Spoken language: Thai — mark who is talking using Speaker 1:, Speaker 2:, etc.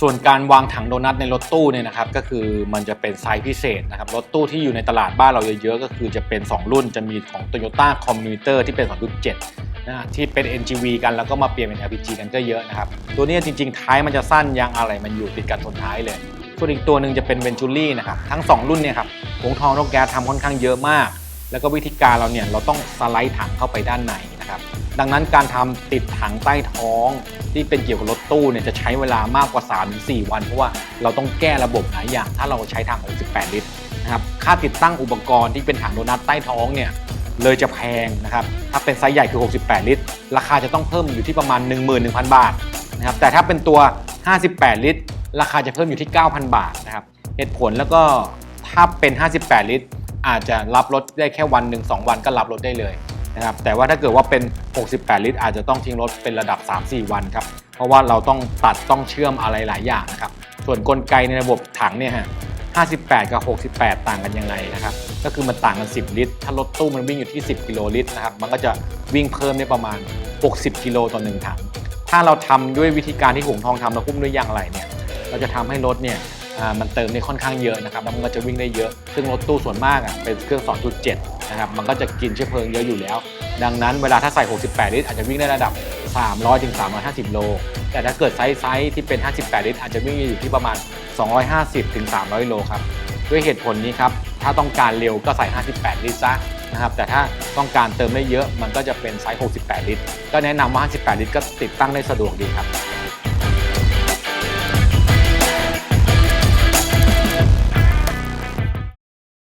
Speaker 1: ส่วนการวางถังโดนัทในรถตู้เนี่ยนะครับก็คือมันจะเป็นไซส์พิเศษนะครับรถตู้ที่อยู่ในตลาดบ้านเราเยอะๆ ก็คือจะเป็น 2 รุ่นจะมีของ Toyota Commuter ที่เป็น 2.7นะฮะที่เป็น NGV กันแล้วก็มาเปลี่ยนเป็น LPG กันก็เยอะนะครับตัวนี้จริงๆ ท้ายมันจะสั้นยางอะไรมันอยู่ติดกันชนท้ายเลย ส่วนอีกตัวหนึ่งจะเป็น Venturi นะครับทั้ง 2 รุ่นเนี่ยครับวงทองนกแก๊สทำค่อนข้างเยอะมาก แล้วก็วิธีการเราเนี่ยเราต้องสไลด์ถังเข้าไปด้านในนะครับ ดังนั้นการทำติดถังใต้ท้องที่เป็นเกี่ยวกับรถตู้เนี่ยจะใช้เวลามากกว่า 3-4 วัน เพราะว่าเราต้องแก้ระบบหลายอย่าง ถ้าเราใช้ทาง68 ลิตรนะครับค่าติดตั้งอุปกรณ์ที่เป็นถังโดนัทใต้ท้องเนี่ยเลยจะแพงนะครับถ้าเป็นไซส์ใหญ่คือ 68 ลิตร ราคาจะต้องเพิ่มอยู่ที่ประมาณ 11,000 บาทนะครับแต่ถ้าเป็นตัว 58 ลิตร ราคาจะเพิ่มอยู่ที่ 9,000 บาทนะครับเหตุผลแล้วก็ถ้าเป็น 58 ลิตร อาจจะรับรถได้แค่วันหนึ่งสองวันก็รับรถได้เลย นะครับแต่ว่าถ้าเกิดว่าเป็น 68 ลิตร อาจจะต้องทิ้งรถเป็นระดับ 3-4 วันครับเพราะว่าเราต้องตัดต้องเชื่อมอะไรหลายอย่างนะครับส่วนกลไกในระบบถังเนี่ยฮะ58 กับ 68 ต่างกันยังไงนะครับ ก็คือมันต่างกัน 10 ลิตร ถ้ารถตู้มันวิ่งอยู่ที่ 10 กิโลลิตรนะครับ มันก็จะวิ่งเพิ่มได้ประมาณ 60 กิโลต่อหนึ่งถัง ถ้าเราทำด้วยวิธีการที่หงทองทำแล้วคุ้มด้วยยางไรเนี่ย เราจะทำให้รถเนี่ย มันเติมได้ค่อนข้างเยอะนะครับแล้วมันก็จะวิ่งได้เยอะ ซึ่งรถตู้ส่วนมากอะเป็นเครื่อง 2.7 นะครับ มันก็จะกินเชื้อเพลิงเยอะอยู่แล้ว ดังนั้นเวลาถ้าใส่ 68 ลิตรอาจจะวิ่งได้ระดับ 300ถึง350 โล แต่ถ้าเกิดไซส์ไซส์ที่เป็น 58 ลิตรอาจจะวิ่งอยู่ที่ประมาณ 250ถึง300 โลครับ ด้วยเหตุผลนี้ครับ ถ้าต้องการเร็วก็ใส่ 58 ลิตรซะนะครับ แต่ถ้าต้องการเติมได้เยอะ มันก็จะเป็นไซส์ 68 ลิตร ก็แนะนำว่า 58 ลิตรก็ติดตั้งได้สะดวกดีครับ